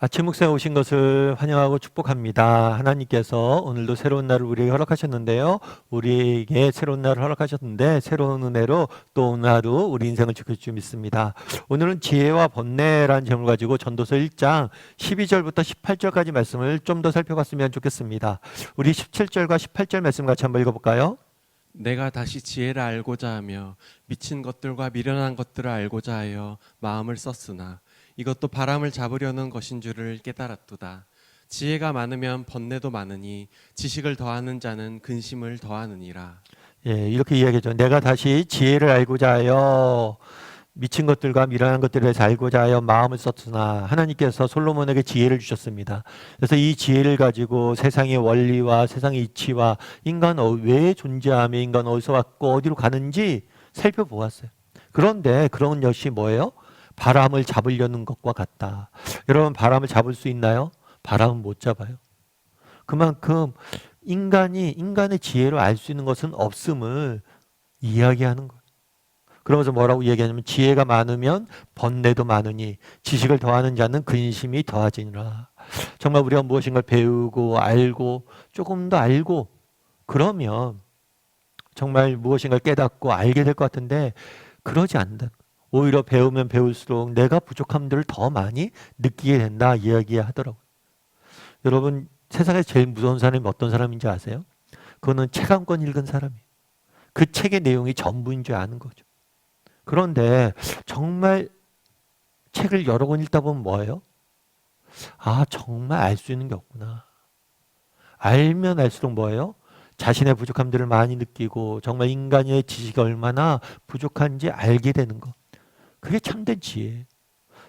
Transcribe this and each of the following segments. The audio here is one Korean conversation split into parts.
아침 묵상에 오신 것을 환영하고 축복합니다. 하나님께서 오늘도 새로운 날을 우리에게 허락하셨는데요. 우리에게 새로운 날을 허락하셨는데 새로운 은혜로 또 오늘 하루 우리 인생을 지킬 줄 믿습니다. 오늘은 지혜와 번뇌라는 제목을 가지고 전도서 1장 12절부터 18절까지 말씀을 좀 더 살펴봤으면 좋겠습니다. 우리 17절과 18절 말씀 같이 한번 읽어볼까요? 내가 다시 지혜를 알고자 하며 미친 것들과 미련한 것들을 알고자 하여 마음을 썼으나 이것도 바람을 잡으려는 것인 줄을 깨달았도다. 지혜가 많으면 번뇌도 많으니 지식을 더하는 자는 근심을 더하느니라. 예, 이렇게 이야기하죠. 내가 다시 지혜를 알고자 하여 미친 것들과 미련한 것들에 알고자 하여 마음을 썼으나 하나님께서 솔로몬에게 지혜를 주셨습니다. 그래서 이 지혜를 가지고 세상의 원리와 세상의 이치와 인간 어- 왜 존재하며 인간 어디서 왔고 어디로 가는지 살펴보았어요. 그런데 그런 것이 뭐예요? 바람을 잡으려는 것과 같다. 여러분 바람을 잡을 수 있나요? 바람은 못 잡아요. 그만큼 인간이 인간의 지혜로 알 수 있는 것은 없음을 이야기하는 거예요. 그러면서 뭐라고 얘기하냐면 지혜가 많으면 번뇌도 많으니 지식을 더하는 자는 근심이 더하지니라. 정말 우리가 무엇인가 배우고 알고 조금 더 알고 그러면 정말 무엇인가 깨닫고 알게 될 것 같은데 그러지 않는다. 오히려 배우면 배울수록 내가 부족함들을 더 많이 느끼게 된다 이야기하더라고요. 여러분 세상에서 제일 무서운 사람이 어떤 사람인지 아세요? 그거는 책 한 권 읽은 사람이에요. 그 책의 내용이 전부인 줄 아는 거죠. 그런데 정말 책을 여러 권 읽다 보면 뭐예요? 아, 정말 알 수 있는 게 없구나. 알면 알수록 뭐예요? 자신의 부족함들을 많이 느끼고 정말 인간의 지식이 얼마나 부족한지 알게 되는 것. 그게 참된 지혜예요.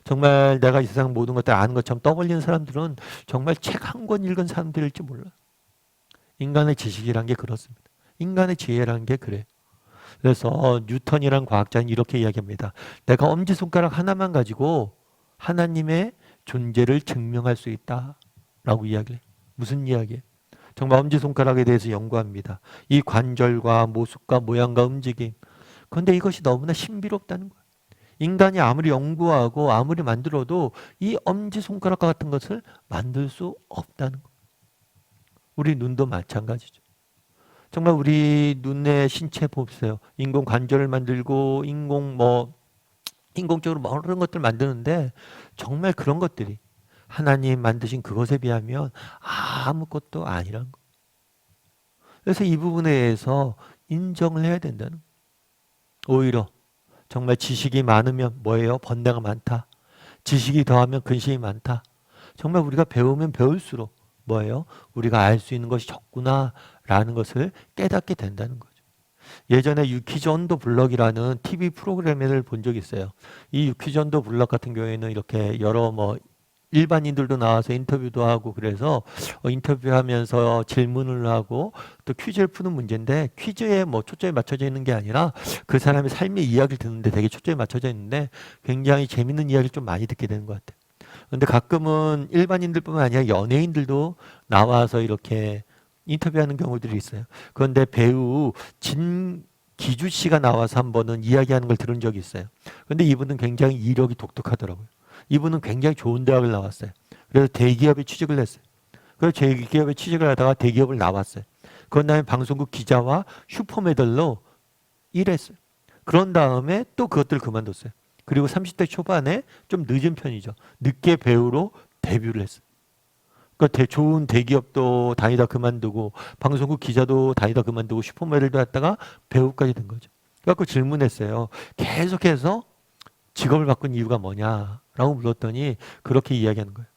정말 내가 이 세상 모든 것들 아는 것처럼 떠벌리는 사람들은 정말 책 한 권 읽은 사람들일지 몰라. 인간의 지식이란 게 그렇습니다. 인간의 지혜라는 게 그래. 그래서 뉴턴이란 과학자는 이렇게 이야기합니다. 내가 엄지 손가락 하나만 가지고 하나님의 존재를 증명할 수 있다라고 이야기해. 무슨 이야기예요? 정말 엄지 손가락에 대해서 연구합니다. 이 관절과 모습과 모양과 움직임. 그런데 이것이 너무나 신비롭다는 거예요. 인간이 아무리 연구하고 아무리 만들어도 이 엄지 손가락과 같은 것을 만들 수 없다는 거예요. 우리 눈도 마찬가지죠. 정말 우리 눈의 신체 보세요. 인공 관절을 만들고 인공 뭐 인공적으로 뭐 그런 것들 만드는데 정말 그런 것들이 하나님 만드신 그것에 비하면 아무것도 아니란 거. 그래서 이 부분에 대해서 인정을 해야 된다는 거. 오히려 정말 지식이 많으면 뭐예요? 번뇌가 많다. 지식이 더하면 근심이 많다. 정말 우리가 배우면 배울수록 뭐예요? 우리가 알 수 있는 것이 적구나라는 것을 깨닫게 된다는 거죠. 예전에 언더 블럭이라는 TV 프로그램을 본 적이 있어요. 이 언더 블럭 같은 경우에는 이렇게 여러 뭐 일반인들도 나와서 인터뷰도 하고 그래서 어, 인터뷰하면서 질문을 하고 또 퀴즈를 푸는 문제인데 퀴즈에 뭐 초점이 맞춰져 있는 게 아니라 그 사람의 삶의 이야기를 듣는데 되게 초점이 맞춰져 있는데 굉장히 재밌는 이야기를 좀 많이 듣게 되는 것 같아요. 근데 가끔은 일반인들뿐만 아니라 연예인들도 나와서 이렇게 인터뷰하는 경우들이 있어요. 그런데 배우 진 기주 씨가 나와서 한 번은 이야기하는 걸 들은 적이 있어요. 근데 이분은 굉장히 이력이 독특하더라고요. 이분은 굉장히 좋은 대학을 나왔어요. 그래서 대기업에 취직을 했어요. 그래서 대기업에 취직을 하다가 대기업을 나왔어요. 그런 다음에 방송국 기자와 슈퍼모델로 일했어요. 그런 다음에 또 그것들 그만뒀어요. 그리고 30대 초반에 좀 늦은 편이죠. 늦게 배우로 데뷔를 했어요. 그러니까 대- 좋은 대기업도 다니다 그만두고 방송국 기자도 다니다 그만두고 슈퍼모델도 했다가 배우까지 된 거죠. 그래서 질문했어요. 계속해서 직업을 바꾼 이유가 뭐냐 라고 물었더니 그렇게 이야기하는 거예요.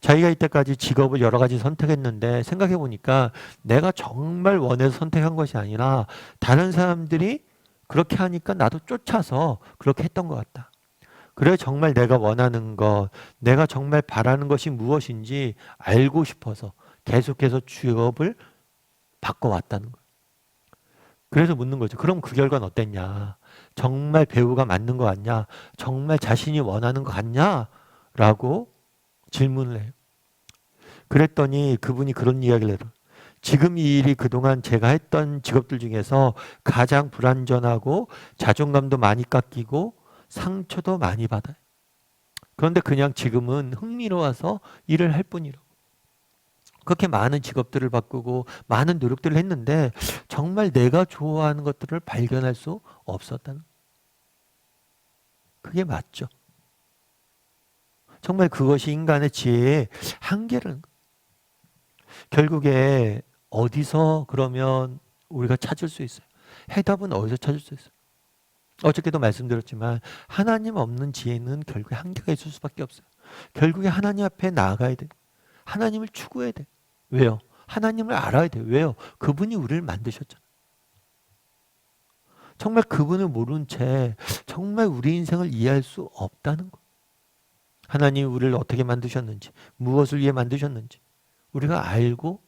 자기가 이때까지 직업을 여러 가지 선택했는데 생각해 보니까 내가 정말 원해서 선택한 것이 아니라 다른 사람들이 그렇게 하니까 나도 쫓아서 그렇게 했던 것 같다. 그래 정말 내가 원하는 것, 내가 정말 바라는 것이 무엇인지 알고 싶어서 계속해서 직업을 바꿔왔다는 거예요. 그래서 묻는 거죠. 그럼 그 결과는 어땠냐? 정말 배우가 맞는 것 같냐? 정말 자신이 원하는 것 같냐? 라고 질문을 해요. 그랬더니 그분이 그런 이야기를 해요. 지금 이 일이 그동안 제가 했던 직업들 중에서 가장 불완전하고 자존감도 많이 깎이고 상처도 많이 받아요. 그런데 그냥 지금은 흥미로워서 일을 할 뿐이라고. 그렇게 많은 직업들을 바꾸고 많은 노력들을 했는데 정말 내가 좋아하는 것들을 발견할 수 없었다는. 그게 맞죠. 정말 그것이 인간의 지혜의 한계라는 거. 결국에 어디서 그러면 우리가 찾을 수 있어요? 해답은 어디서 찾을 수 있어요? 어저께도 말씀드렸지만 하나님 없는 지혜는 결국에 한계가 있을 수밖에 없어요. 결국에 하나님 앞에 나아가야 돼. 하나님을 추구해야 돼. 왜요? 하나님을 알아야 돼. 왜요? 그분이 우리를 만드셨잖아. 정말 그분을 모른 채 정말 우리 인생을 이해할 수 없다는 거. 하나님이 우리를 어떻게 만드셨는지, 무엇을 위해 만드셨는지 우리가 알고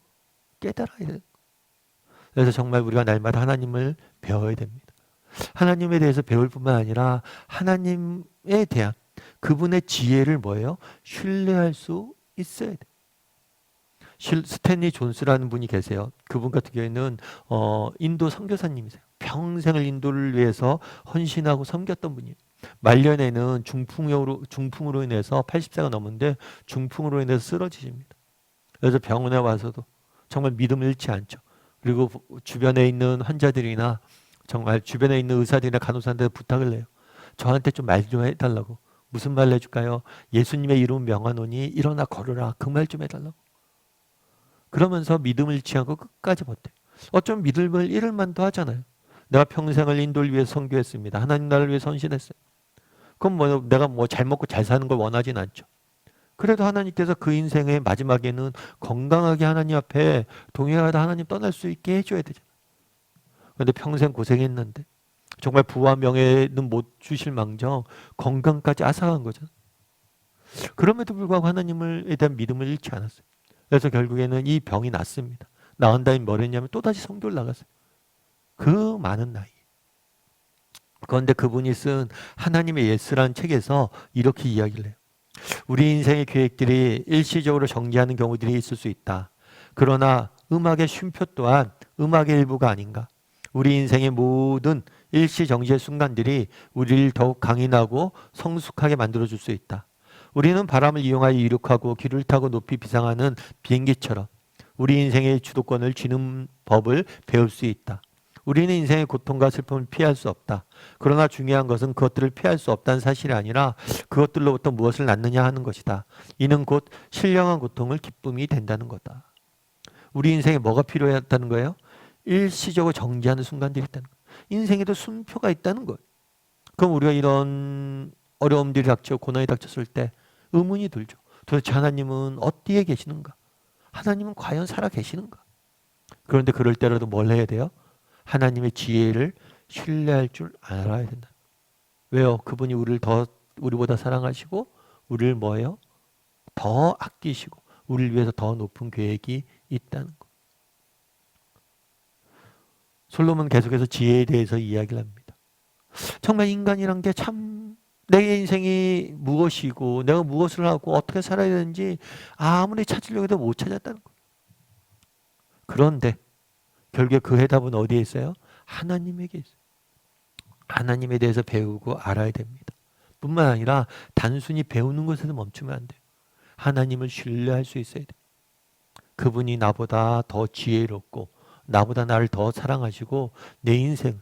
깨달아야 돼. 그래서 정말 우리가 날마다 하나님을 배워야 됩니다. 하나님에 대해서 배울 뿐만 아니라 하나님에 대한 그분의 지혜를 뭐예요? 신뢰할 수 있어야 돼. 실- 스탠리 존스라는 분이 계세요. 그분 같은 경우에는 어, 인도 선교사님이세요. 평생을 인도를 위해서 헌신하고 섬겼던 분이에요. 말년에는 중풍으로 중풍으로 인해서 80세가 넘은데 중풍으로 인해서 쓰러지십니다. 그래서 병원에 와서도 정말 믿음을 잃지 않죠. 그리고 주변에 있는 환자들이나 정말 주변에 있는 의사들이나 간호사한테 부탁을 해요. 저한테 좀 말좀 해달라고. 무슨 말 해줄까요? 예수님의 이름 명하노니 일어나 걸으라. 그 말 좀 해달라고. 그러면서 믿음을 않고 끝까지 버텨. 어쩜 믿음을 잃을 만도 하잖아요. 내가 평생을 인도를 위해 선교했습니다. 하나님 나라를 위해 선신했어요. 그럼 뭐 내가 뭐 잘 먹고 잘 사는 걸 원하진 않죠. 그래도 하나님께서 그 인생의 마지막에는 건강하게 하나님 앞에 동행하다 하나님 떠날 수 있게 해줘야 되잖아요. 그런데 평생 고생했는데 정말 부와 명예는 못 주실 망정 건강까지 앗아간 거죠. 그럼에도 불구하고 하나님에 대한 믿음을 잃지 않았어요. 그래서 결국에는 이 병이 났습니다. 나은 다음에 뭘 했냐면 또다시 성교를 나갔어요. 그 많은 나이. 그런데 그분이 쓴 하나님의 예스라는 책에서 이렇게 이야기를 해요. 우리 인생의 계획들이 일시적으로 정지하는 경우들이 있을 수 있다. 그러나 음악의 쉼표 또한 음악의 일부가 아닌가. 우리 인생의 모든 일시 정지의 순간들이 우리를 더욱 강인하고 성숙하게 만들어줄 수 있다. 우리는 바람을 이용하여 이륙하고 길을 타고 높이 비상하는 비행기처럼 우리 인생의 주도권을 쥐는 법을 배울 수 있다. 우리는 인생의 고통과 슬픔을 피할 수 없다. 그러나 중요한 것은 그것들을 피할 수 없다는 사실이 아니라 그것들로부터 무엇을 낳느냐 하는 것이다. 이는 곧 신령한 고통을 기쁨이 된다는 거다. 우리 인생에 뭐가 필요했다는 거예요? 일시적으로 정지하는 순간들이 있다는 거예요. 인생에도 순표가 있다는 거예요. 그럼 우리가 이런 어려움들이 닥쳐 고난이 닥쳤을 때 의문이 들죠. 도대체 하나님은 어디에 계시는가? 하나님은 과연 살아 계시는가? 그런데 그럴 때라도 뭘 해야 돼요? 하나님의 지혜를 신뢰할 줄 알아야 된다. 왜요? 그분이 우리를 더 우리보다 사랑하시고 우리를 뭐예요? 더 아끼시고 우리를 위해서 더 높은 계획이 있다는 거. 솔로몬 계속해서 지혜에 대해서 이야기를 합니다. 정말 인간이란 게 참 내 인생이 무엇이고 내가 무엇을 하고 어떻게 살아야 되는지 아무리 찾으려고 해도 못 찾았다는 거. 그런데 결국에 그 해답은 어디에 있어요? 하나님에게 있어요. 하나님에 대해서 배우고 알아야 됩니다. 뿐만 아니라 단순히 배우는 것에서 멈추면 안 돼요. 하나님을 신뢰할 수 있어야 돼요. 그분이 나보다 더 지혜롭고 나보다 나를 더 사랑하시고 내 인생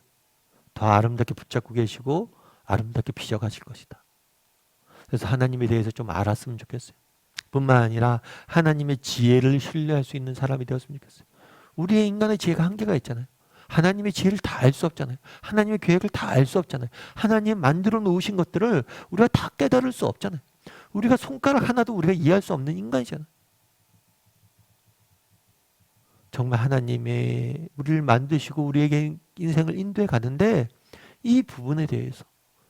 더 아름답게 붙잡고 계시고 아름답게 빚어가실 것이다. 그래서 하나님에 대해서 좀 알았으면 좋겠어요. 뿐만 아니라 하나님의 지혜를 신뢰할 수 있는 사람이 되었으면 좋겠어요. 우리의 인간의 지혜가 한계가 있잖아요. 하나님의 지혜를 다 알 수 없잖아요. 하나님의 계획을 다 알 수 없잖아요. 하나님 만들어 놓으신 것들을 우리가 다 깨달을 수 없잖아요. 우리가 손가락 하나도 우리가 이해할 수 없는 인간이잖아요. 정말 하나님의 우리를 만드시고 우리에게 인생을 인도해 가는데 이 부분에 대해서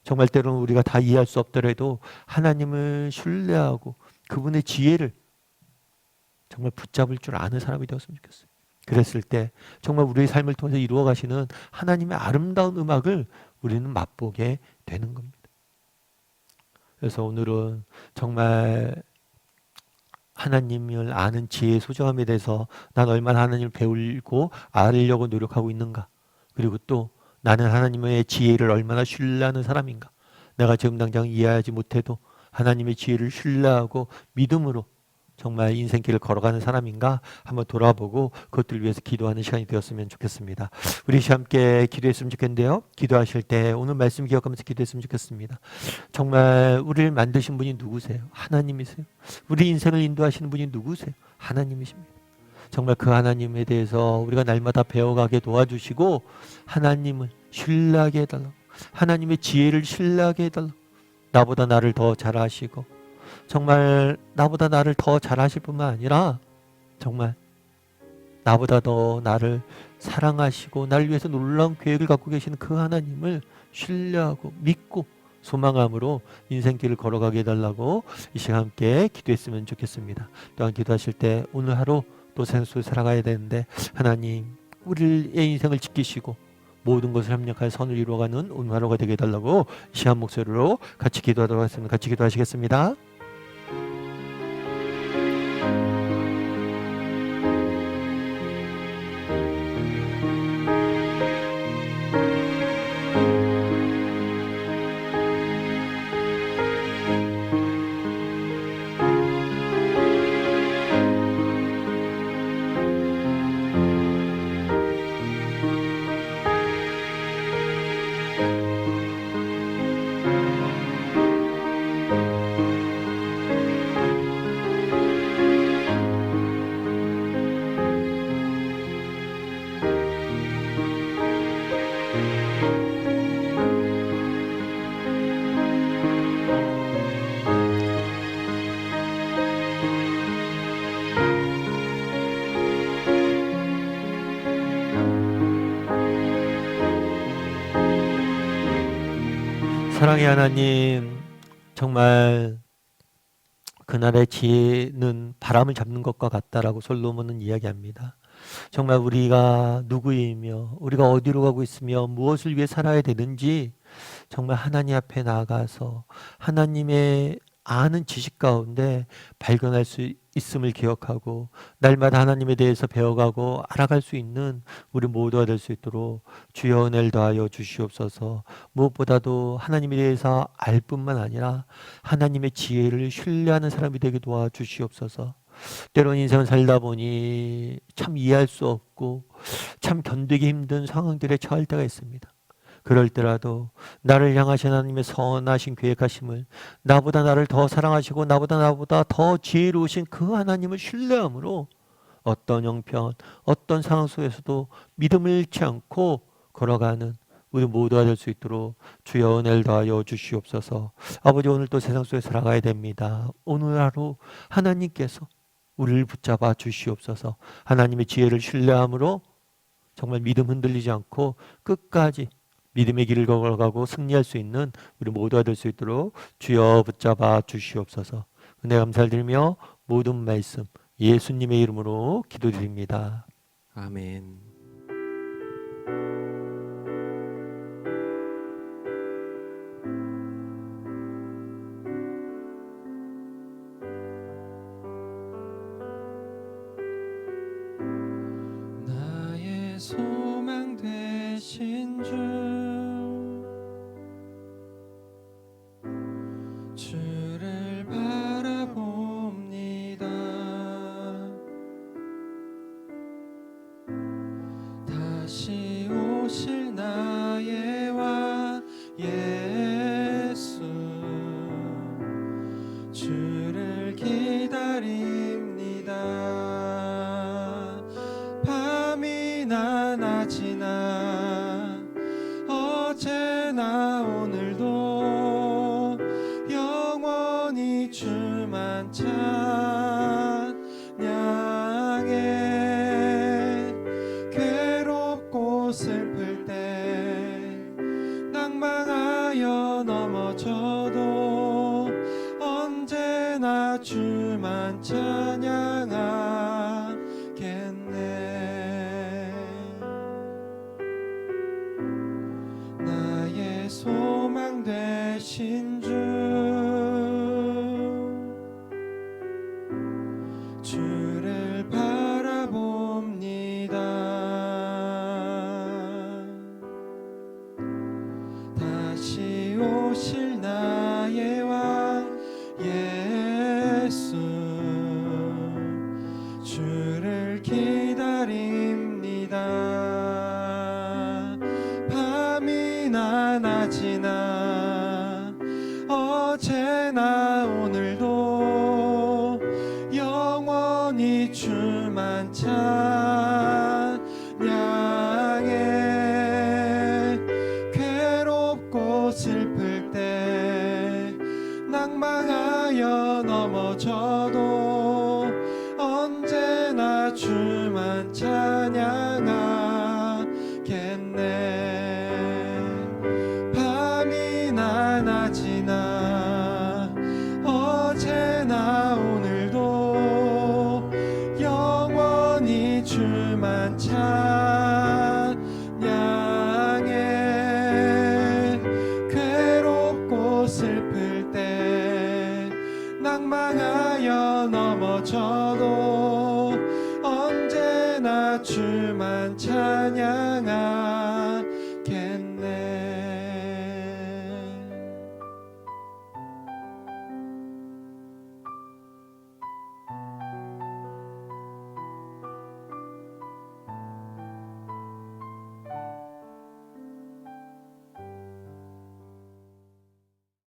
정말 때로는 우리가 다 이해할 수 없더라도 하나님을 신뢰하고 그분의 지혜를 정말 붙잡을 줄 아는 사람이 되었으면 좋겠어요. 그랬을 때 정말 우리의 삶을 통해서 이루어 가시는 하나님의 아름다운 음악을 우리는 맛보게 되는 겁니다. 그래서 오늘은 정말 하나님을 아는 지혜의 소중함에 대해서 난 얼마나 하나님을 배우고 알려고 노력하고 있는가. 그리고 또 나는 하나님의 지혜를 얼마나 신뢰하는 사람인가. 내가 지금 당장 이해하지 못해도 하나님의 지혜를 신뢰하고 믿음으로 정말 인생길을 걸어가는 사람인가 한번 돌아보고 그것들 위해서 기도하는 시간이 되었으면 좋겠습니다. 우리 시 함께 기도했으면 좋겠는데요. 기도하실 때 오늘 말씀 기억하면서 기도했으면 좋겠습니다. 정말 우리를 만드신 분이 누구세요? 하나님이세요. 우리 인생을 인도하시는 분이 누구세요? 하나님이십니다. 정말 그 하나님에 대해서 우리가 날마다 배워가게 도와주시고 하나님을 신뢰하게 해달라고 하나님의 지혜를 신뢰하게 해달라고 나보다 나를 더 잘 아시고 정말 나보다 나를 더 잘하실 뿐만 아니라 정말 나보다 더 나를 사랑하시고 나를 위해서 놀라운 계획을 갖고 계시는 그 하나님을 신뢰하고 믿고 소망함으로 인생길을 걸어가게 해달라고 이 시간 함께 기도했으면 좋겠습니다. 또한 기도하실 때 오늘 하루 속에 살아가야 되는데 하나님 우리의 인생을 지키시고 모든 것을 합력하여 선을 이루어가는 하루가 되게 해달라고 이 시간 목소리로 같이 기도하도록 하겠습니다. 같이 기도하시겠습니다. 사랑의 하나님, 정말 그날의 지혜는 바람을 잡는 것과 같다라고 솔로몬은 이야기합니다. 정말 우리가 누구이며 우리가 어디로 가고 있으며 무엇을 위해 살아야 되는지 정말 하나님 앞에 나아가서 하나님의 아는 지식 가운데 발견할 수 있음을 기억하고 날마다 하나님에 대해서 배워가고 알아갈 수 있는 우리 모두가 될 수 있도록 주여 은혜를 더하여 주시옵소서 무엇보다도 하나님에 대해서 알 뿐만 아니라 하나님의 지혜를 신뢰하는 사람이 되게 도와주시옵소서 때론 인생을 살다 보니 참 이해할 수 없고 참 견디기 힘든 상황들에 처할 때가 있습니다. 그럴 때라도 나를 향하신 하나님의 선하신 계획하심을 나보다 나를 더 사랑하시고 나보다 나보다 더 지혜로우신 그 하나님을 신뢰함으로 어떤 형편, 어떤 상황 속에서도 믿음을 잃지 않고 걸어가는 우리 모두가 될 수 있도록 주여 은혜를 더하여 주시옵소서. 아버지 오늘 또 세상 속에 살아가야 됩니다. 오늘 하루 하나님께서 우리를 붙잡아 주시옵소서. 하나님의 지혜를 신뢰함으로 정말 믿음 흔들리지 않고 끝까지 믿음의 길을 걸어가고 승리할 수 있는 우리 모두가 될 수 있도록 주여 붙잡아 주시옵소서. 은혜 감사를 드리며 모든 말씀 예수님의 이름으로 기도드립니다. 아멘. 넘어